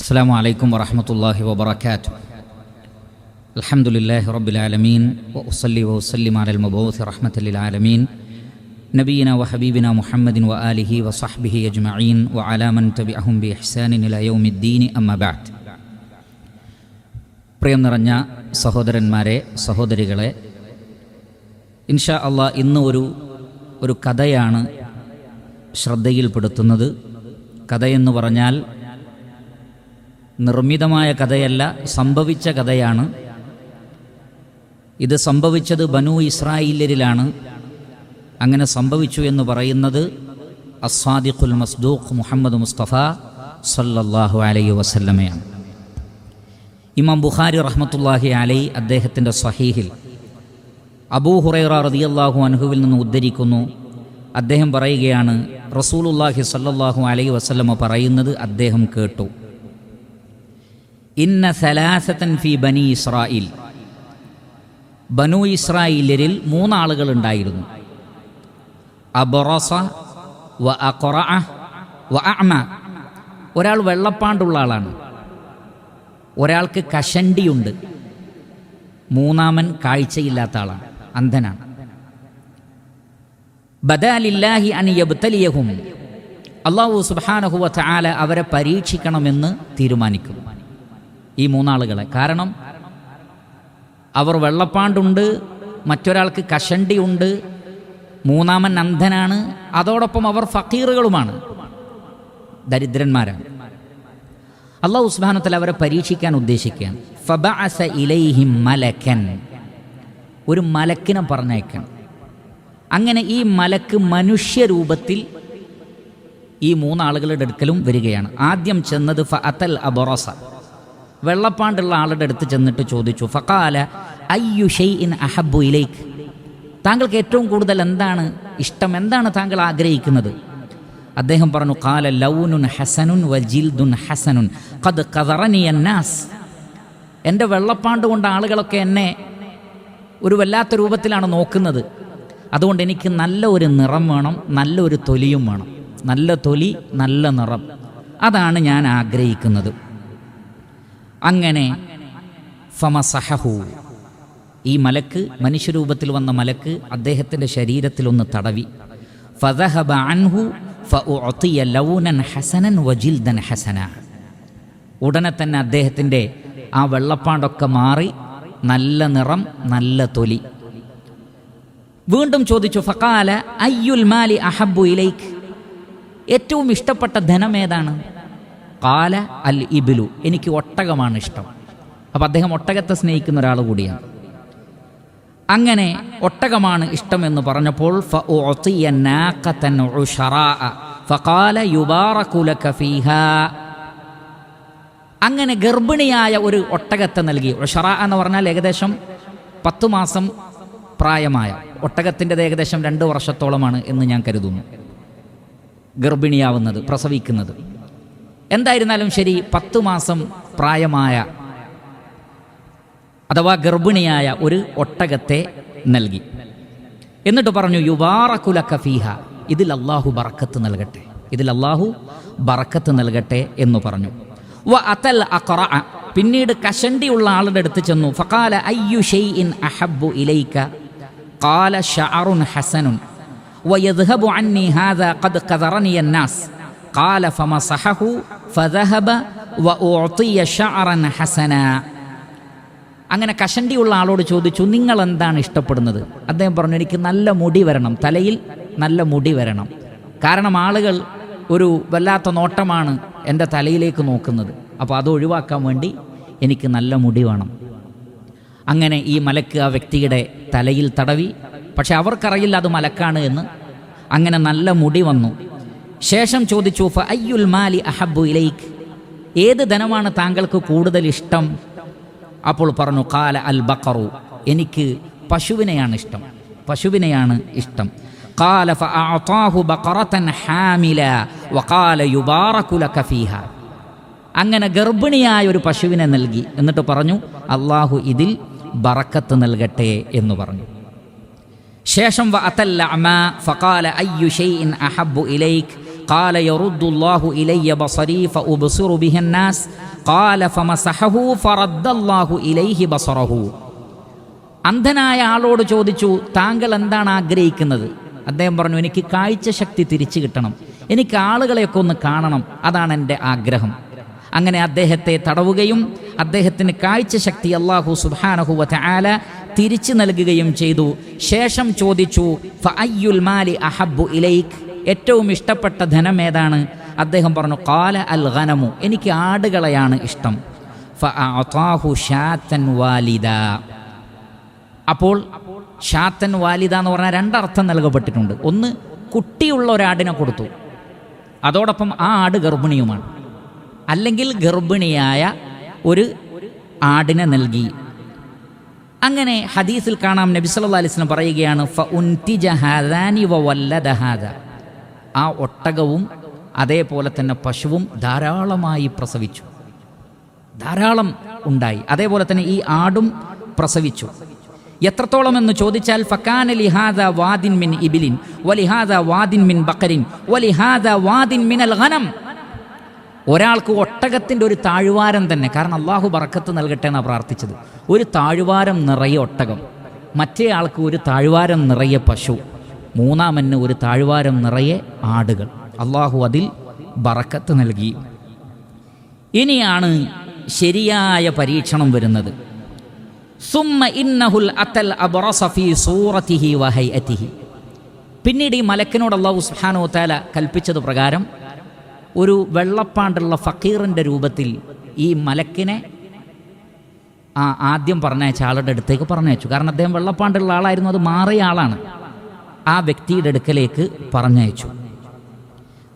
السلام عليكم ورحمة الله وبركاته الحمد لله رب العالمين وأصلي وأسلم على المبعوث رحمة للعالمين نبينا وحبيبنا محمد وآله وصحبه أجمعين وعلى من تبعهم بإحسان إلى يوم الدين أما بعد പ്രിയം നിറഞ്ഞ സഹോദരന്മാരെ സഹോദരികളെ ഇൻഷാ അള്ളാ ഇന്ന് ഒരു ഒരു കഥയാണ് ശ്രദ്ധയിൽപ്പെടുത്തുന്നത് കഥയെന്ന് പറഞ്ഞാൽ നിർമ്മിതമായ കഥയല്ല സംഭവിച്ച കഥയാണ്. ഇത് സംഭവിച്ചത് ബനു ഇസ്രായേലിലാണ്. അങ്ങനെ സംഭവിച്ചു എന്ന് പറയുന്നത് അസ്വാദിഖുൽ മസ്ദൂഖ് മുഹമ്മദ് മുസ്തഫ സല്ലല്ലാഹു അലൈ വസല്ലമയാണ്. ഇമാം ബുഖാരി റഹ്മത്തുല്ലാഹി അലൈ അദ്ദേഹത്തിന്റെ സഹീഹിൽ അബൂ ഹുറൈറ റളിയല്ലാഹു അൻഹുവിൽ നിന്ന് ഉദ്ധരിക്കുന്നു. അദ്ദേഹം പറയുകയാണ് റസൂലുല്ലാഹി സല്ലല്ലാഹു അലൈ വസല്ലമ പറയുന്നത് അദ്ദേഹം കേട്ടു. ഇന്ന സലാസത്തൻ ഫി ബനി ഇസ്രായിൽ ബനു ഇസ്രായേലിൽ മൂന്നാളുകൾ ഉണ്ടായിരുന്നു. അബറസ വ വ ഒരാൾ വെള്ളപ്പാണ്ടുള്ള ആളാണ്. ഒരാൾക്ക് കഷണ്ടിയുണ്ട്. മൂന്നാമൻ കാഴ്ചയില്ലാത്ത ആളാണ് അന്ധനാണ്. ബദാലില്ലാഹി അനിയബ്തലിയഹും അള്ളാഹു സുബാനഹുവ ചാല അവരെ പരീക്ഷിക്കണമെന്ന് തീരുമാനിക്കും ഈ മൂന്നാളുകളെ. കാരണം അവർ വെള്ളപ്പാണ്ടുണ്ട് മറ്റൊരാൾക്ക് കഷണ്ടി ഉണ്ട് മൂന്നാമൻ അന്ധനാണ് അതോടൊപ്പം അവർ ഫക്കീറുകളുമാണ് ദരിദ്രന്മാരാണ്. അള്ളാഹു ഉസ്മാനത്തിൽ അവരെ പരീക്ഷിക്കാൻ ഉദ്ദേശിക്കുകയാണ്. ഫബഅസ ഇലൈഹിം മലക്കൻ. ഒരു മലക്കിനെ പറഞ്ഞയക്കണം. അങ്ങനെ ഈ മലക്ക് മനുഷ്യരൂപത്തിൽ ഈ മൂന്നാളുകളുടെ അടുക്കലും വരികയാണ്. ആദ്യം ചെന്നത് ഫ അത്തൽ അബറസ. വെള്ളപ്പാണ്ടുള്ള ആളുടെ അടുത്ത് ചെന്നിട്ട് ചോദിച്ചു ഫക്കാല അയ്യു ഷെയ് ഇൻ അഹബു ഇലേക്ക് താങ്കൾക്ക് ഏറ്റവും കൂടുതൽ എന്താണ് ഇഷ്ടം? എന്താണ് താങ്കൾ ആഗ്രഹിക്കുന്നത്? അദ്ദേഹം പറഞ്ഞു കാല ലൗനുൻ ഹസനുൻ വജിൽദുൻ ഹസനുൻ കത് കതറനി അന്നാസ്. എന്റെ വെള്ളപ്പാണ്ട് കൊണ്ട് ആളുകളൊക്കെ എന്നെ ഒരു വല്ലാത്ത രൂപത്തിലാണ് നോക്കുന്നത്. അതുകൊണ്ട് എനിക്ക് നല്ല ഒരു നിറം വേണം നല്ല ഒരു തൊലിയും വേണം. നല്ല തൊലി നല്ല നിറം. അതാണ് ഞാൻ ആഗ്രഹിക്കുന്നത്. അങ്ങനെ ഫമസഹു ഈ മലക്ക് മനുഷ്യരൂപത്തിൽ വന്ന മലക്ക് അദ്ദേഹത്തിന്റെ ശരീരത്തിലൊന്ന് തടവി. അൻഹു ലൗനൻ ഹസനൻ ഹസന. ഉടനെ തന്നെ അദ്ദേഹത്തിന്റെ ആ വെള്ളപ്പാണ്ടൊക്കെ മാറി നല്ല നിറം നല്ല തൊലി. വീണ്ടും ചോദിച്ചു ഫക്കാല അയ്യുൽ മാലി അഹബു ഇലൈക്ക് ഏറ്റവും ഇഷ്ടപ്പെട്ട ധനം ഏതാണ് കാല അൽ ഇബിലു എനിക്ക് ഒട്ടകമാണ് ഇഷ്ടം. അപ്പം അദ്ദേഹം ഒട്ടകത്തെ സ്നേഹിക്കുന്ന ഒരാൾ കൂടിയാണ്. അങ്ങനെ ഒട്ടകമാണ് ഇഷ്ടം എന്ന് പറഞ്ഞപ്പോൾ അങ്ങനെ ഗർഭിണിയായ ഒരു ഒട്ടകത്തെ നൽകി. ഉഷറ എന്ന് പറഞ്ഞാൽ ഏകദേശം പത്തു മാസം പ്രായമായ ഒട്ടകത്തിന്റെത് ഏകദേശം രണ്ട് വർഷത്തോളമാണ് എന്ന് ഞാൻ കരുതുന്നു. ഗർഭിണിയാവുന്നത് പ്രസവിക്കുന്നത്. എന്തായിരുന്നാലും ശരി പത്തു മാസം പ്രായമായ അഥവാ ഗർഭിണിയായ ഒരു ഒട്ടകത്തെ നൽകി. എന്നിട്ട് പറഞ്ഞു യുവാറക്കുല കഫീഹ ഇതിൽ അള്ളാഹു ബറക്കത്ത് നൽകട്ടെ ഇതിൽ അള്ളാഹു ബറക്കത്ത് നൽകട്ടെ എന്ന് പറഞ്ഞു. വ അതൽ അഖറ പിന്നീട് കഷണ്ടിയുള്ള ആളുടെ അടുത്ത് ചെന്നു. ഫഖാല അയ്യു ഷെയ്ഇൻ അഹബ്ബു ഇലൈക? ഖാല ഷഅറുൻ ഹസനുൻ. വയദ്ഹബു അന്നി ഹാദ ഖദ് ഖദറനി അന്നാസ് കാല ഫമസഹു ഫദഹബ വ ഓത്തിയ ഷഅറൻ ഹസന അങ്ങനെ കഷണ്ടിയുള്ള ആളോട് ചോദിച്ചു നിങ്ങൾ എന്താണ് ഇഷ്ടപ്പെടുന്നത്? അദ്ദേഹം പറഞ്ഞു എനിക്ക് നല്ല മുടി വരണം തലയിൽ നല്ല മുടി വരണം. കാരണം ആളുകൾ ഒരു വല്ലാത്ത നോട്ടമാണ് എന്റെ തലയിലേക്ക് നോക്കുന്നത്. അപ്പോൾ അത് ഒഴിവാക്കാൻ വേണ്ടി എനിക്ക് നല്ല മുടി വേണം. അങ്ങനെ ഈ മലക്ക് ആ വ്യക്തിയുടെ തലയിൽ തടവി. പക്ഷെ അവർക്കറിയില്ല അത് മലക്കാണ് എന്ന്. അങ്ങനെ നല്ല മുടി വന്നു. ശേഷം ചോദിച്ചു ഫ അയ്യുൽ മാലി അഹബു ഇലൈക്ക് ഏത് ധനമാണ് താങ്കൾക്ക് കൂടുതൽ ഇഷ്ടം? അപ്പോൾ പറഞ്ഞു കാല അൽ ബക്കറു എനിക്ക് പശുവിനെയാണ് ഇഷ്ടം. പശുവിനെയാണ് ഇഷ്ടം. കാല ഫാഹു ബക്കറത്തൻ ഹാമില വകാല യുബാറക്കുല കഫീഹ അങ്ങനെ ഗർഭിണിയായ ഒരു പശുവിനെ നൽകി. എന്നിട്ട് പറഞ്ഞു അള്ളാഹു ഇതിൽ ബറക്കത്ത് നൽകട്ടെ എന്ന് പറഞ്ഞു. ശേഷം വ അതല്ല ഫഖാല അയ്യു ഷെയ്ൻ അഹബു ഇലൈക്ക് قال يرد الله إلي بصري فأبصر به الناس ഖാല ഫമസഹഹു ഫറദ്ദല്ലാഹു ഇലൈഹി ബസറഹു അന്ധനായ ആളോട് ചോദിച്ചു താങ്കൾ എന്താണ് ആഗ്രഹിക്കുന്നത് അദ്ദേഹം പറഞ്ഞു എനിക്ക് കാഴ്ച ശക്തി തിരിച്ചു കിട്ടണം എനിക്ക് ആളുകളെയൊക്കെ ഒന്ന് കാണണം അതാണ് എൻ്റെ ആഗ്രഹം അങ്ങനെ അദ്ദേഹത്തെ തടവുകയും അദ്ദേഹത്തിന് കാഴ്ച ശക്തി അള്ളാഹു സുബാനഹുവ ആല തിരിച്ചു നൽകുകയും ചെയ്തു ശേഷം ചോദിച്ചു ഫഅയ്യുൽ മാലി അഹബ്ബു ഇലൈക് ഏറ്റവും ഇഷ്ടപ്പെട്ട ധനം ഏതാണ്? അദ്ദേഹം പറഞ്ഞു കാല അൽ ഖനമു എനിക്ക് ആടുകളെയാണ് ഇഷ്ടം. വാലിദ. അപ്പോൾ ഷാത്തൻ വാലിദ എന്ന് പറഞ്ഞാൽ രണ്ടർത്ഥം നൽകപ്പെട്ടിട്ടുണ്ട്. ഒന്ന് കുട്ടിയുള്ള ഒരാടിനെ കൊടുത്തു. അതോടൊപ്പം ആ ആട് ഗർഭിണിയുമാണ്. അല്ലെങ്കിൽ ഗർഭിണിയായ ഒരു ആടിനെ നൽകി. അങ്ങനെ ഹദീസിൽ കാണാം നബി അലിസ്ലം പറയുകയാണ് ഫ ഉൻതിജ ഹാദാനി വല്ലദ ഹാദ. ആ ഒട്ടകവും അതേപോലെ തന്നെ പശുവും ധാരാളമായി പ്രസവിച്ചു. ധാരാളം ഉണ്ടായി. അതേപോലെ തന്നെ ഈ ആടും പ്രസവിച്ചു. എത്രത്തോളം എന്ന് ചോദിച്ചാൽ ഫക്കാന ലിഹാദ വാദിൻ മിൻ ഇബിലിൻ വലിഹാദ വാദിൻ മിൻ ബക്കരിൻ വലിഹാദ വാദിൻ മിനൽ ഖനം. ഒരാൾക്ക് ഒട്ടകത്തിന്റെ ഒരു താഴ്വാരം തന്നെ കാരണം അള്ളാഹു ബറക്കത്ത് നൽകട്ടെ എന്നാണ് പ്രാർത്ഥിച്ചത്. ഒരു താഴ്വാരം നിറയെ ഒട്ടകം മറ്റേ ആൾക്ക് ഒരു താഴ്വാരം നിറയെ പശു. മൂന്നാമന് ഒരു താഴ്വാരം നിറയെ ആടുകൾ. അള്ളാഹു അതിൽ ബറക്കത്ത് നൽകി. ഇനിയാണ് ശരിയായ പരീക്ഷണം വരുന്നത്. ഇന്നഹുൽ സൂറത്തിഹി പിന്നീട് ഈ മലക്കിനോട് അള്ളാഹു സുഹാനോ താല കൽപ്പിച്ചത് പ്രകാരം ഒരു വെള്ളപ്പാണ്ടുള്ള ഫക്കീറിന്റെ രൂപത്തിൽ ഈ മലക്കിനെ ആ ആദ്യം പറഞ്ഞയച്ച ആളുടെ അടുത്തേക്ക് പറഞ്ഞയച്ചു. കാരണം അദ്ദേഹം വെള്ളപ്പാണ്ടുള്ള ആളായിരുന്നു അത് മാറിയ ആളാണ്. ആ വ്യക്തിയുടെ അടുക്കലേക്ക് പറഞ്ഞയച്ചു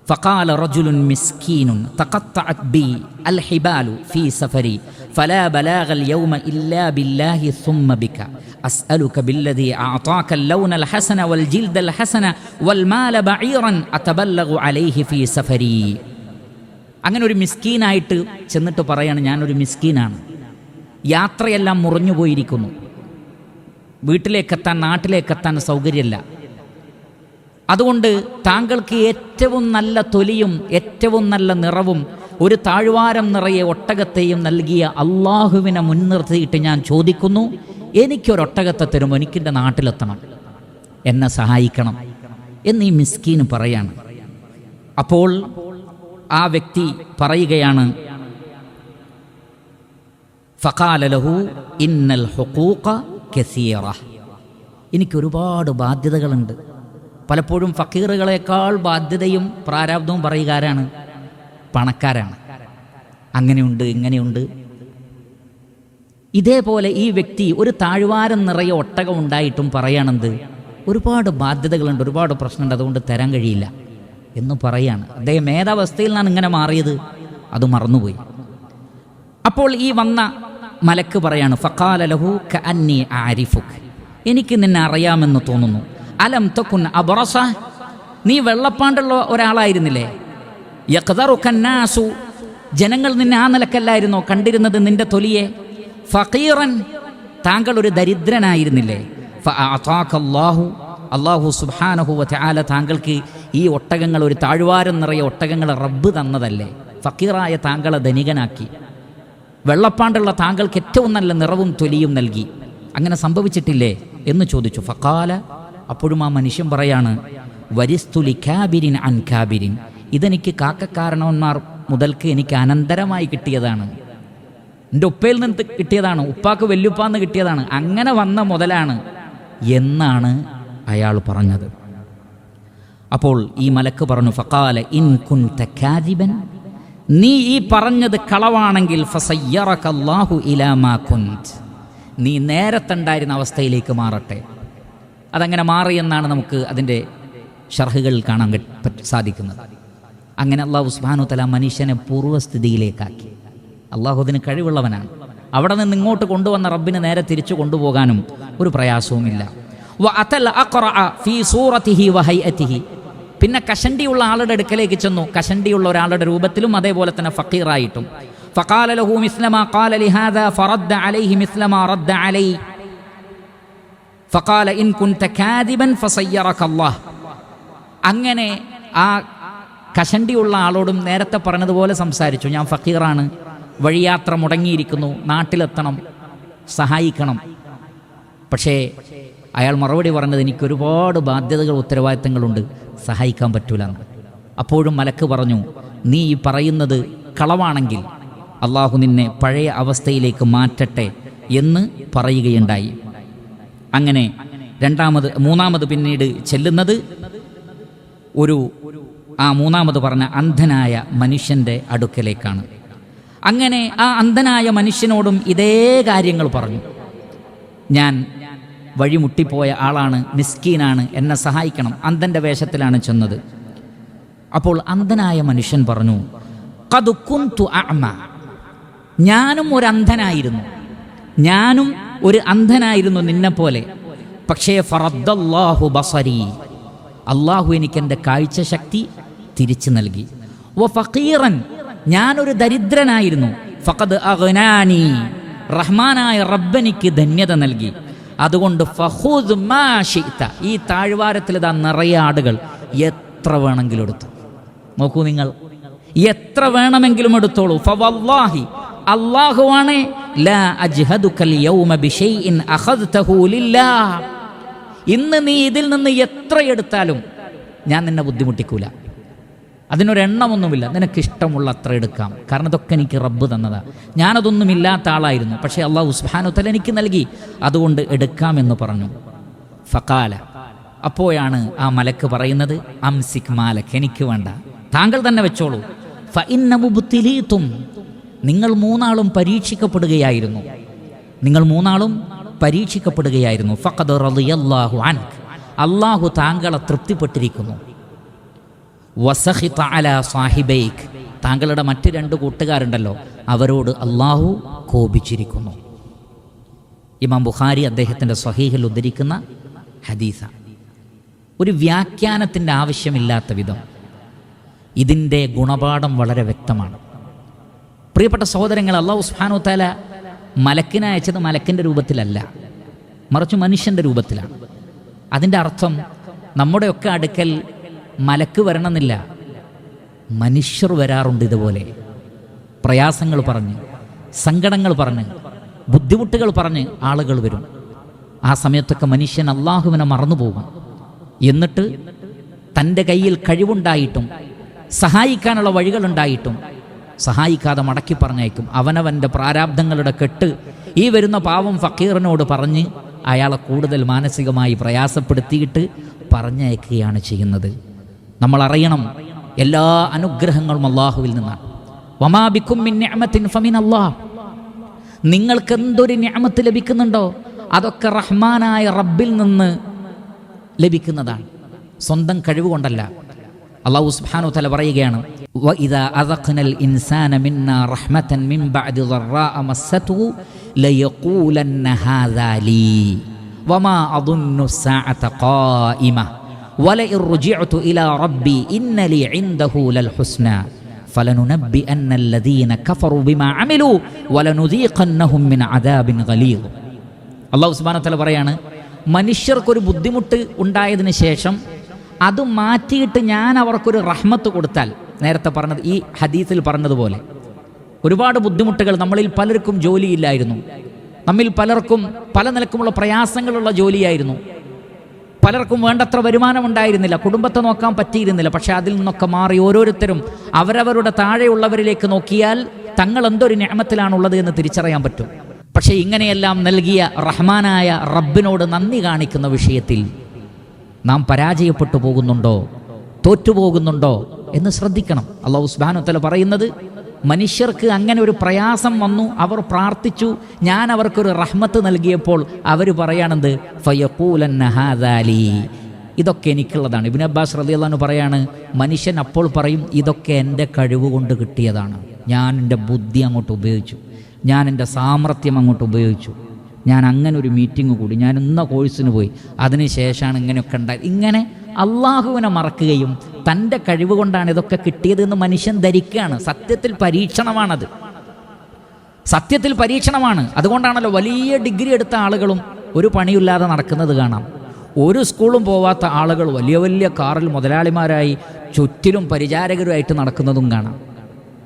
فقال رجل مسكين تقطعت بي الحبال في سفري فلا بلاغ اليوم إلا بالله ثم بك أسألك بالذي أعطاك اللون الحسن والجلد الحسن والمال بعيرا أتبلغ عليه في سفري അങ്ങനെ ഒരു മിസ്കീനായിട്ട് ചെന്നിട്ട് പറയാണ് ഞാനൊരു മിസ്കീനാണ് യാത്രയെല്ലാം മുറിഞ്ഞു പോയിരിക്കുന്നു വീട്ടിലേക്കെത്താൻ നാട്ടിലേക്കെത്താൻ സൗകര്യമില്ല അതുകൊണ്ട് താങ്കൾക്ക് ഏറ്റവും നല്ല തൊലിയും ഏറ്റവും നല്ല നിറവും ഒരു താഴ്വാരം നിറയെ ഒട്ടകത്തെയും നൽകിയ അള്ളാഹുവിനെ മുൻനിർത്തിയിട്ട് ഞാൻ ചോദിക്കുന്നു എനിക്കൊരൊട്ടകത്തെ തരും എനിക്കെന്റെ നാട്ടിലെത്തണം. എന്നെ സഹായിക്കണം എന്ന് ഈ മിസ്കീന് പറയാണ്. അപ്പോൾ ആ വ്യക്തി പറയുകയാണ് ഫഖാലലഹു ഇന്നൽ ഹുക്കൂക്ക കസീറ. എനിക്ക് ഒരുപാട് ബാധ്യതകളുണ്ട്. പലപ്പോഴും ഫക്കീറുകളെക്കാൾ ബാധ്യതയും പ്രാരാബ്ദവും പറയുക ആരാണ് പണക്കാരാണ്. അങ്ങനെയുണ്ട് ഇങ്ങനെയുണ്ട്. ഇതേപോലെ ഈ വ്യക്തി ഒരു താഴ്വാരം നിറയെ ഒട്ടകം ഉണ്ടായിട്ടും പറയണത് ഒരുപാട് ബാധ്യതകളുണ്ട് ഒരുപാട് പ്രശ്നമുണ്ട് അതുകൊണ്ട് തരാൻ കഴിയില്ല എന്ന് പറയാണ്. അദ്ദേഹം ഏതാവസ്ഥയിൽ നിന്നാണ് ഇങ്ങനെ മാറിയത് അത് മറന്നുപോയി. അപ്പോൾ ഈ വന്ന മലക്ക് പറയാണ് ഫക്കാലഹു കഅന്നി ആരിഫുക്. എനിക്ക് നിന്നെ അറിയാമെന്ന് തോന്നുന്നു. അലം തൊക്കുൻ അബറസ. നീ വെള്ളപ്പാണ്ടുള്ള ഒരാളായിരുന്നില്ലേ? യഖ്ദറുക്കന്നാസു ജനങ്ങൾ നിന്നെ ആ നിലക്കല്ലായിരുന്നോ? കണ്ടിരുന്നത് നിന്റെ തൊലിയെ? ഫക്കീറൻ താങ്കൾ ഒരു ദരിദ്രനായിരുന്നില്ലേ? അള്ളാഹു അള്ളാഹു സുബാനഹു വല താങ്കൾക്ക് ഈ ഒട്ടകങ്ങൾ ഒരു താഴ്വാരം നിറയെ ഒട്ടകങ്ങൾ റബ്ബ് തന്നതല്ലേ? ഫക്കീറായ താങ്കളെ ധനികനാക്കി. വെള്ളപ്പാണ്ടുള്ള താങ്കൾക്ക് ഏറ്റവും നല്ല നിറവും തൊലിയും നൽകി. അങ്ങനെ സംഭവിച്ചിട്ടില്ലേ? എന്ന് ചോദിച്ചു. ഫക്കാല അപ്പോഴും ആ മനുഷ്യൻ പറയാണ് വരിസ്തുലി കാബിരിൻ അൻ കാബിരിൻ ഇതെനിക്ക് കാക്കക്കാരണവന്മാർ മുതൽക്ക് എനിക്ക് അനന്തരമായി കിട്ടിയതാണ്. എന്റെ ഉപ്പയിൽ നിന്ന് കിട്ടിയതാണ് ഉപ്പാക്ക് വല്യുപ്പാന്ന് കിട്ടിയതാണ് അങ്ങനെ വന്ന മുതലാണ് എന്നാണ് അയാൾ പറഞ്ഞത്. അപ്പോൾ ഈ മലക്ക് പറഞ്ഞു ഫക്കാല ഇൻ കുൻ കാദിബൻ നീ ഈ പറഞ്ഞത് കളവാണെങ്കിൽ ഫസയ്യറക്കല്ലാഹു ഇലാമാ കുൻത്. നീ നേരത്തെ ഉണ്ടായിരുന്ന അവസ്ഥയിലേക്ക് മാറട്ടെ. അതങ്ങനെ മാറിയെന്നാണ് നമുക്ക് അതിന്റെ ഷർഹുകളിൽ കാണാൻ സാധിക്കുന്നത്. അങ്ങനെ അള്ളാഹു ഉസ്മാനു തല മനുഷ്യനെ പൂർവസ്ഥിതിയിലേക്കാക്കി അള്ളാഹുദിന് കഴിവുള്ളവനാണ്. അവിടെ നിന്ന് ഇങ്ങോട്ട് കൊണ്ടുവന്ന റബ്ബിനെ നേരെ തിരിച്ചു കൊണ്ടുപോകാനും ഒരു പ്രയാസവുമില്ല. പിന്നെ കഷണ്ടിയുള്ള ആളുടെ അടുക്കലേക്ക് ചെന്നു. കഷണ്ടിയുള്ള ഒരാളുടെ രൂപത്തിലും അതേപോലെ തന്നെ ഫക്കീറായിട്ടും ഫക്കാലലഹു മിസ്ലമ കാലലി ഹാദ ഫറദ്ദ അലൈഹി മിസ്ലമ റദ്ദ അലൈഹി ഫക്കാല ഇൻ കുൻത കാദിബൻ അങ്ങനെ ആ കഷണ്ടിയുള്ള ആളോടും നേരത്തെ പറഞ്ഞതുപോലെ സംസാരിച്ചു. ഞാൻ ഫക്കീറാണ് വഴിയാത്ര മുടങ്ങിയിരിക്കുന്നു. നാട്ടിലെത്തണം. സഹായിക്കണം. പക്ഷേ അയാൾ മറുപടി പറഞ്ഞത് എനിക്ക് ഒരുപാട് ബാധ്യതകൾ ഉത്തരവാദിത്തങ്ങളുണ്ട്. സഹായിക്കാൻ പറ്റൂല അപ്പോഴും മലക്ക് പറഞ്ഞു നീ ഈ പറയുന്നത് കളവാണെങ്കിൽ അള്ളാഹു നിന്നെ പഴയ അവസ്ഥയിലേക്ക് മാറ്റട്ടെ എന്ന് പറയുകയുണ്ടായി. അങ്ങനെ രണ്ടാമത് മൂന്നാമത് പിന്നീട് ചെല്ലുന്നത് ഒരു ആ മൂന്നാമത് പറഞ്ഞ അന്ധനായ മനുഷ്യന്റെ അടുക്കലേക്കാണ്. അങ്ങനെ ആ അന്ധനായ മനുഷ്യനോടും ഇതേ കാര്യങ്ങൾ പറഞ്ഞു. ഞാൻ വഴിമുട്ടിപ്പോയ ആളാണ് മിസ്കീനാണ് എന്നെ സഹായിക്കണം അന്ധന്റെ വേഷത്തിലാണ് ചെന്നത്. അപ്പോൾ അന്ധനായ മനുഷ്യൻ പറഞ്ഞു കതുക്കും കുന്തു അഅ്മ." ഞാനും ഒരു അന്ധനായിരുന്നു. ഞാനും ഒരു അന്ധനായിരുന്നു നിന്നെപ്പോലെ. പക്ഷേ ഫറദ്ദല്ലാഹു ബസരി. അള്ളാഹു എനിക്ക് എന്റെ കാഴ്ചശക്തി തിരിച്ചു നൽകി. ഓ ഫീറൻ ഞാനൊരു ദരിദ്രനായിരുന്നു. ഫഖദ് അഗ്നാനി. റഹ്മാനായ റബ്ബനിക്ക് ധന്യത നൽകി. അതുകൊണ്ട് ഫഹൂദ് മാഷിത്ത ഈ താഴ്വാരത്തിലിതാ നിറയെ ആടുകൾ. എത്ര വേണമെങ്കിലും എടുത്തു. നോക്കൂ നിങ്ങൾ. എത്ര വേണമെങ്കിലും എടുത്തോളൂ. ഫവല്ലാഹി. അല്ലാഹുവാണ് ലാ അജ്ഹദുക്കൽ യൗമ ബിശൈഇൻ അഖദ്തഹു ലില്ലാഹ്. ഇന്ന് നീ ഇതിൽ നിന്ന് എത്ര എടുത്താലും ഞാൻ നിന്നെ ബുദ്ധിമുട്ടിക്കൂല. അതിനൊരെണ്ണമൊന്നുമില്ല. നിനക്ക് ഇഷ്ടമുള്ള അത്ര എടുക്കാം. കാരണം ഇതൊക്കെ എനിക്ക് റബ്ബ് തന്നതാ. ഞാനതൊന്നും ഇല്ലാത്ത ആളായിരുന്നു. പക്ഷേ അള്ളാഹു സുബ്ഹാനഹു എനിക്ക് നൽകി. അതുകൊണ്ട് എടുക്കാമെന്ന് പറഞ്ഞു. ഫക്കാല അപ്പോഴാണ് ആ മലക്ക് പറയുന്നത് അംസിക് മാലക് എനിക്ക് വേണ്ട. താങ്കൾ തന്നെ വെച്ചോളൂ. ഫഇന്നമുബ്തിലീതും നിങ്ങൾ മൂന്നാളും പരീക്ഷിക്കപ്പെടുകയായിരുന്നു. നിങ്ങൾ മൂന്നാളും പരീക്ഷിക്കപ്പെടുകയായിരുന്നു. ഫഖദ് റളിയല്ലാഹു അൻക് അള്ളാഹു താങ്കളെ തൃപ്തിപ്പെട്ടിരിക്കുന്നു. വസഹിത അല സാഹിബൈക്ക് താങ്കളുടെ മറ്റ് രണ്ട് കൂട്ടുകാരുണ്ടല്ലോ അവരോട് അള്ളാഹു കോപിച്ചിരിക്കുന്നു. ഇമാം ബുഖാരി അദ്ദേഹത്തിന്റെ സ്വഹീഹിൽ ഉദ്ധരിക്കുന്ന ഹദീസ. ഒരു വ്യാഖ്യാനത്തിന്റെ ആവശ്യമില്ലാത്ത വിധം ഇതിന്റെ ഗുണപാഠം വളരെ വ്യക്തമാണ്. പ്രിയപ്പെട്ട സഹോദരങ്ങൾ അള്ളാഹു സുബ്ഹാനഹു താല മലക്കിനെ അയച്ചത് മലക്കിന്റെ രൂപത്തിലല്ല. മറിച്ച് മനുഷ്യന്റെ രൂപത്തിലാണ്. അതിന്റെ അർത്ഥം നമ്മുടെയൊക്കെ അടുക്കൽ മലക്ക് വരണമെന്നില്ല മനുഷ്യർ വരാറുണ്ട് ഇതുപോലെ. പ്രയാസങ്ങൾ പറഞ്ഞ് സങ്കടങ്ങൾ പറഞ്ഞ് ബുദ്ധിമുട്ടുകൾ പറഞ്ഞ് ആളുകൾ വരും. ആ സമയത്തൊക്കെ മനുഷ്യൻ അള്ളാഹുവിനെ മറന്നുപോകും എന്നിട്ട് തന്റെ കയ്യിൽ കഴിവുണ്ടായിട്ടും സഹായിക്കാനുള്ള വഴികളുണ്ടായിട്ടും സഹായിക്കാതെ മടക്കി പറഞ്ഞേക്കും അവനവന്റെ പ്രാരാബ്ദങ്ങളുടെ കെട്ട് ഈ വരുന്ന പാവം ഫക്കീറിനോട് പറഞ്ഞ് അയാളെ കൂടുതൽ മാനസികമായി പ്രയാസപ്പെടുത്തിയിട്ട് പറഞ്ഞയക്കുകയാണ് ചെയ്യുന്നത്. നമ്മൾ അറിയണം എല്ലാ അനുഗ്രഹങ്ങളും അള്ളാഹുവിൽ നിന്നാണ്. വമാബിക്കും അല്ലാഹ് നിങ്ങൾക്ക് എന്തൊരു ഞാമത്ത് ലഭിക്കുന്നുണ്ടോ? അതൊക്കെ റഹ്മാനായ റബ്ബിൽ നിന്ന് ലഭിക്കുന്നതാണ്. സ്വന്തം കഴിവ് കൊണ്ടല്ല അള്ളാഹു സുബ്ഹാനഹു തല പറയുകയാണ് واذا اذقنا الانسان منا رحمه من بعد ضراء مسته ليقولن هذا لي وما اظن الساعة قائمه ولئن رجعت إلى ربي ان لي عنده للحسنى فلننبئن الذين كفروا بما عملوا ولنذيقنهم من عذاب غليظ. الله سبحانه وتعالى പറയാണ് മനുഷ്യർക്കൊരു ബുദ്ധിമുട്ട് ഉണ്ടായതിനു ശേഷം അത് മാറ്റിയിട്ട് ഞാൻ അവർക്കൊരു റഹ്മത്ത് കൊടുത്താൽ നേരത്തെ പറഞ്ഞത് ഈ ഹദീസിൽ പറഞ്ഞതുപോലെ. ഒരുപാട് ബുദ്ധിമുട്ടുകൾ നമ്മളിൽ പലർക്കും ജോലിയില്ലായിരുന്നു. നമ്മിൽ പലർക്കും പല നിലക്കുമുള്ള പ്രയാസങ്ങളുള്ള ജോലിയായിരുന്നു. പലർക്കും വേണ്ടത്ര വരുമാനം ഉണ്ടായിരുന്നില്ല കുടുംബത്തെ നോക്കാൻ പറ്റിയിരുന്നില്ല. പക്ഷേ അതിൽ നിന്നൊക്കെ മാറി ഓരോരുത്തരും അവരവരുടെ താഴെയുള്ളവരിലേക്ക് നോക്കിയാൽ തങ്ങൾ എന്തൊരു ഞാമത്തിലാണുള്ളത് എന്ന് തിരിച്ചറിയാൻ പറ്റും. പക്ഷേ ഇങ്ങനെയെല്ലാം നൽകിയ റഹ്മാനായ റബ്ബിനോട് നന്ദി കാണിക്കുന്ന വിഷയത്തിൽ നാം പരാജയപ്പെട്ടു പോകുന്നുണ്ടോ? തോറ്റുപോകുന്നുണ്ടോ? എന്ന് ശ്രദ്ധിക്കണം. അള്ളാഹു സുബാനുത്തല പറയുന്നത് മനുഷ്യർക്ക് അങ്ങനെ ഒരു പ്രയാസം വന്നു അവർ പ്രാർത്ഥിച്ചു ഞാൻ അവർക്കൊരു റഹ്മത്ത് നൽകിയപ്പോൾ അവർ പറയാണെന്ത് ഫയഖൂലന്ന ഹാദാലി ഇതൊക്കെ എനിക്കുള്ളതാണ്. ഇബിൻ അബ്ബാസ് റളിയല്ലാഹു പറയാണ് മനുഷ്യൻ അപ്പോൾ പറയും ഇതൊക്കെ എന്റെ കഴിവ് കൊണ്ട് കിട്ടിയതാണ്. ഞാൻ എന്റെ ബുദ്ധി അങ്ങോട്ട് ഉപയോഗിച്ചു. ഞാൻ എന്റെ സാമർത്ഥ്യം അങ്ങോട്ട് ഉപയോഗിച്ചു. ഞാൻ അങ്ങനെ ഒരു മീറ്റിംഗ് കൂടി ഞാൻ ഇന്ന കോഴ്സിന് പോയി അതിനുശേഷമാണ് ഇങ്ങനെയൊക്കെ ഉണ്ടായത്. ഇങ്ങനെ അള്ളാഹുവിനെ മറക്കുകയും തന്റെ കഴിവ് കൊണ്ടാണ് ഇതൊക്കെ കിട്ടിയതെന്ന് മനുഷ്യൻ ധരിക്കുകയാണ്. സത്യത്തിൽ പരീക്ഷണമാണത്. സത്യത്തിൽ പരീക്ഷണമാണ്. അതുകൊണ്ടാണല്ലോ വലിയ ഡിഗ്രി എടുത്ത ആളുകളും ഒരു പണിയില്ലാതെ നടക്കുന്നത് കാണാം. ഒരു സ്കൂളും പോവാത്ത ആളുകൾ വലിയ വലിയ കാറിൽ മുതലാളിമാരായി ചുറ്റിലും പരിചാരകരുമായിട്ട് നടക്കുന്നതും കാണാം.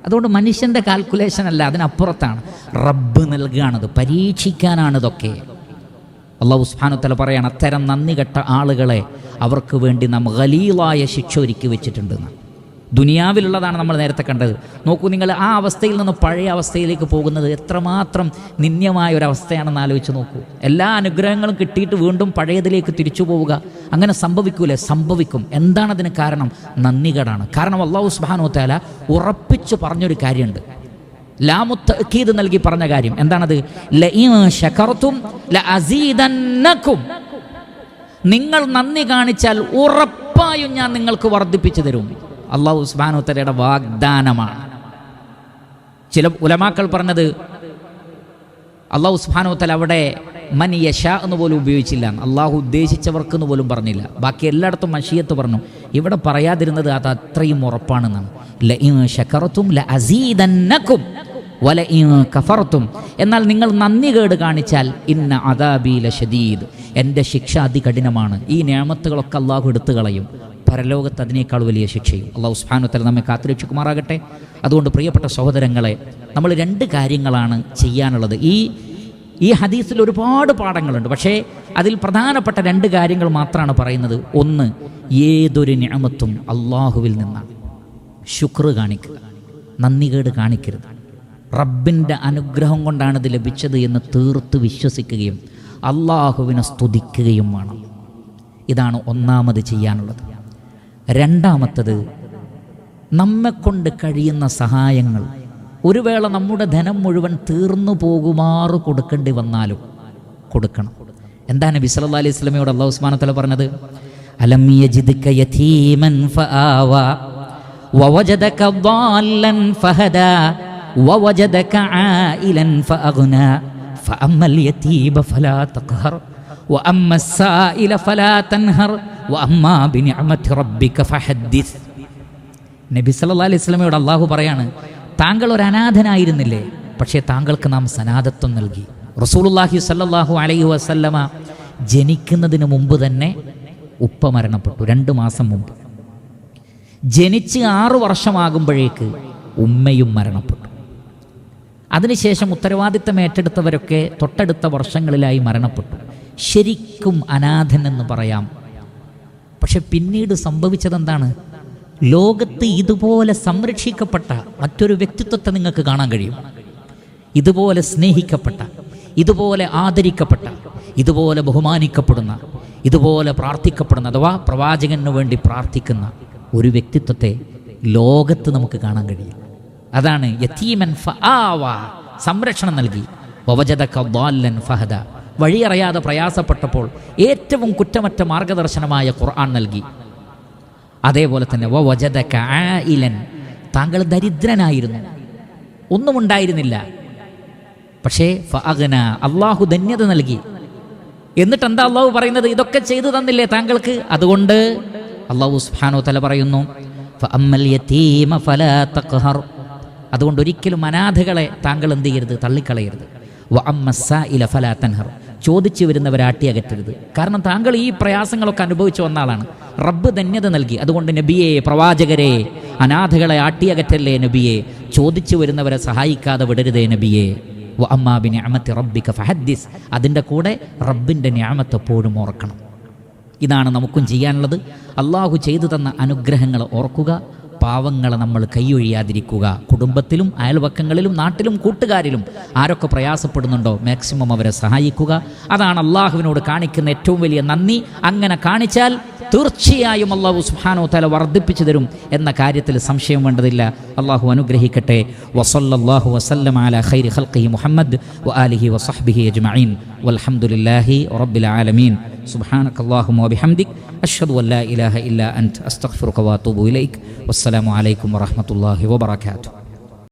അതുകൊണ്ട് മനുഷ്യന്റെ കാൽക്കുലേഷൻ അല്ല അതിനപ്പുറത്താണ്. റബ്ബ് നൽകുകയാണത് പരീക്ഷിക്കാനാണ് ഇതൊക്കെ അള്ളാഹു ഉസ്മാനുത്തല പറയാണ് അത്തരം നന്ദി കെട്ട ആളുകളെ അവർക്ക് വേണ്ടി നാം ഖലീലായ ശിക്ഷ ഒരുക്കി വെച്ചിട്ടുണ്ടെന്ന് ദുനിയാവിലുള്ളതാണ് നമ്മൾ നേരത്തെ കണ്ടത്. നോക്കൂ നിങ്ങൾ ആ അവസ്ഥയിൽ നിന്ന് പഴയ അവസ്ഥയിലേക്ക് പോകുന്നത് എത്രമാത്രം നിന്ദ്യമായ ഒരു അവസ്ഥയാണെന്ന് ആലോചിച്ച് നോക്കൂ. എല്ലാ അനുഗ്രഹങ്ങളും കിട്ടിയിട്ട് വീണ്ടും പഴയതിലേക്ക് തിരിച്ചു പോവുക അങ്ങനെ സംഭവിക്കൂലേ? സംഭവിക്കും. എന്താണതിന് കാരണം? നന്ദികടാണ്. കാരണം അള്ളാഹു സുബാനോ താല ഉറപ്പിച്ചു പറഞ്ഞൊരു കാര്യമുണ്ട്. ലാമുത്തീത് നൽകി പറഞ്ഞ കാര്യം. എന്താണത്? ലഅസീദന്നകും. നിങ്ങൾ നന്ദി കാണിച്ചാൽ ഉറപ്പായും ഞാൻ നിങ്ങൾക്ക് വർദ്ധിപ്പിച്ചു തരും. അള്ളാഹു ഉസ്മാനുത്തലയുടെ വാഗ്ദാനമാണ്. ചില ഉലമാക്കൾ പറഞ്ഞത് അള്ളാഹു സുബാനുത്തല അവിടെ മൻ യശ എന്ന് പോലും ഉപയോഗിച്ചില്ല. അള്ളാഹു ഉദ്ദേശിച്ചവർക്ക് എന്ന് പോലും പറഞ്ഞില്ല. ബാക്കി എല്ലായിടത്തും മഷീയത്ത് പറഞ്ഞു. ഇവിടെ പറയാതിരുന്നത് അത് അത്രയും ഉറപ്പാണെന്നാണ്. ലഇൻ വലഇൻ കഫർത്തും എന്നാൽ നിങ്ങൾ നന്ദി കേട് കാണിച്ചാൽ ഇന്ന അദാബി ലശദീദ്. എന്റെ ശിക്ഷ അതികഠിനമാണ്. ഈ നിയമത്തുകളൊക്കെ അള്ളാഹു എടുത്തു കളയും. പരലോകത്ത് അതിനേക്കാൾ വലിയ ശിക്ഷയും. അള്ളാഹു സുബ്ഹാനഹു നമ്മെ കാത്തുരക്ഷിക്കുമാറാകട്ടെ. അതുകൊണ്ട് പ്രിയപ്പെട്ട സഹോദരങ്ങളെ നമ്മൾ രണ്ട് കാര്യങ്ങളാണ് ചെയ്യാനുള്ളത്. ഈ ഈ ഹദീസിൽ ഒരുപാട് പാഠങ്ങളുണ്ട്. പക്ഷേ അതിൽ പ്രധാനപ്പെട്ട രണ്ട് കാര്യങ്ങൾ മാത്രമാണ് പറയുന്നത്. ഒന്ന് ഏതൊരു ഞാമത്തും അള്ളാഹുവിൽ നിന്നാണ്. ശുക്ർ കാണിക്കുക. നന്ദികേട് കാണിക്കരുത്. റബ്ബിൻ്റെ അനുഗ്രഹം കൊണ്ടാണ് ഇത് ലഭിച്ചത് എന്ന് തീർത്ത് വിശ്വസിക്കുകയും അള്ളാഹുവിനെ സ്തുതിക്കുകയും വേണം ഇതാണ് ഒന്നാമത് ചെയ്യാനുള്ളത് രണ്ടാമത്തത് നമ്മെക്കൊണ്ട് കഴിയുന്ന സഹായങ്ങൾ ഒരു വേള നമ്മുടെ ധനം മുഴുവൻ തീർന്നു പോകുമാറ് കൊടുക്കേണ്ടി വന്നാലും കൊടുക്കണം എന്താണ് നബി സല്ലല്ലാഹു അലൈഹി വസല്ലമയോട് അള്ളാഹു ഉസ്മാൻ തല പറഞ്ഞത് അലം യജിദ്ക യതീമൻ ഫആവ വവജദക ضالًا فهدى ووجدك عائلا فأغنى فأما اليتيم فلا تقهر وأما السائل فلا تنهر وأما بنعمة ربك فحدث നബി സല്ലല്ലാഹു അലൈഹി വസല്ലമയോട് അള്ളാഹു പറയാണ് താങ്കൾ ഒരു അനാഥനായിരുന്നില്ലേ പക്ഷേ താങ്കൾക്ക് നാം സനാഥത്വം നൽകി റസൂലുള്ളാഹി സല്ലല്ലാഹു അലൈഹി വസല്ലമ ജനിക്കുന്നതിന് മുമ്പ് തന്നെ ഉപ്പ മരണപ്പെട്ടു രണ്ട് മാസം മുമ്പ് ജനിച്ച് ആറു വർഷമാകുമ്പോഴേക്ക് ഉമ്മയും മരണപ്പെട്ടു അതിനുശേഷം ഉത്തരവാദിത്തം ഏറ്റെടുത്തവരൊക്കെ തൊട്ടടുത്ത വർഷങ്ങളിലായി മരണപ്പെട്ടു. ശരിക്കും അനാഥൻ എന്ന് പറയാം. പക്ഷെ പിന്നീട് സംഭവിച്ചതെന്താണ്? ലോകത്ത് ഇതുപോലെ സംരക്ഷിക്കപ്പെട്ട മറ്റൊരു വ്യക്തിത്വത്തെ നിങ്ങൾക്ക് കാണാൻ കഴിയും. ഇതുപോലെ സ്നേഹിക്കപ്പെട്ട ഇതുപോലെ ആദരിക്കപ്പെട്ട ഇതുപോലെ ബഹുമാനിക്കപ്പെടുന്ന ഇതുപോലെ പ്രാർത്ഥിക്കപ്പെടുന്ന അഥവാ പ്രവാചകന് വേണ്ടി പ്രാർത്ഥിക്കുന്ന ഒരു വ്യക്തിത്വത്തെ ലോകത്ത് നമുക്ക് കാണാൻ കഴിയും. അതാണ് യത്തീമൻ സംരക്ഷണം നൽകി. വവജതക്കൻ ഫഹദ. വഴിയറിയാതെ പ്രയാസപ്പെട്ടപ്പോൾ ഏറ്റവും കുറ്റമറ്റ മാർഗദർശനമായ ഖുർആൻ നൽകി. അതേപോലെ തന്നെ വവജതക്ക ആയിലൻ താങ്കൾ ദരിദ്രനായിരുന്നു. ഒന്നും ഉണ്ടായിരുന്നില്ല. പക്ഷേ ഫഅഗ്ന അള്ളാഹു ധന്യത നൽകി. എന്നിട്ട് എന്താ അള്ളാഹു പറയുന്നത്? ഇതൊക്കെ ചെയ്തു തന്നില്ലേ താങ്കൾക്ക്? അതുകൊണ്ട് അള്ളാഹു സുഹാനോ തല പറയുന്നു ഫഅമ്മൽ യതീമ ഫലാ അതുകൊണ്ട് ഒരിക്കലും അനാഥകളെ താങ്കൾ എന്ത് ചെയ്യരുത് തള്ളിക്കളയരുത്. വ ചോദിച്ചു വരുന്നവരെ ആട്ടിയകറ്റരുത് കാരണം താങ്കൾ ഈ പ്രയാസങ്ങളൊക്കെ അനുഭവിച്ചു വന്ന റബ്ബ് ധന്യത നൽകി. അതുകൊണ്ട് നബിയെ പ്രവാചകരെ അനാഥകളെ ആട്ടിയകറ്റല്ലേ നബിയെ? ചോദിച്ചു വരുന്നവരെ സഹായിക്കാതെ വിടരുതേ നബിയെ. വ അമ്മാബി ഞാമത്തി റബ്ബിക ഫഹദ്ദിസ്. അതിന്റെ കൂടെ റബ്ബിന്റെ ഞാമത്ത് എപ്പോഴും ഓർക്കണം. ഇതാണ് നമുക്കും ചെയ്യാനുള്ളത്. അള്ളാഹു ചെയ്തു തന്ന അനുഗ്രഹങ്ങൾ ഓർക്കുക. പാവങ്ങളെ നമ്മൾ കൈയൊഴിയാതിരിക്കുക. കുടുംബത്തിലും അയൽവക്കങ്ങളിലും നാട്ടിലും കൂട്ടുകാരിലും ആരൊക്കെ പ്രയാസപ്പെടുന്നുണ്ടോ മാക്സിമം അവരെ സഹായിക്കുക. അതാണ് അള്ളാഹുവിനോട് കാണിക്കുന്ന ഏറ്റവും വലിയ നന്ദി. അങ്ങനെ കാണിച്ചാൽ തീർച്ചയായും അള്ളാഹു സുഹാനോ തല വർദ്ധിപ്പിച്ചു തരും എന്ന കാര്യത്തിൽ സംശയം വേണ്ടതില്ല. അള്ളാഹു അനുഗ്രഹിക്കട്ടെ. വസല്ലാഹു വസല്ലം മുഹമ്മദ് വ ആലിഹി വസഹ്ബിഹി വൽഹംദുലില്ലാഹി റബ്ബിൽ ആലമീൻ. വബിഹംദിക്. അല്ലാ ഇലാഹ ഇല്ല അൻത. അസ്തഗ്ഫിറുക വഅതൂബു ഇലൈക്. അലൈക്കും വബറകാതുഹു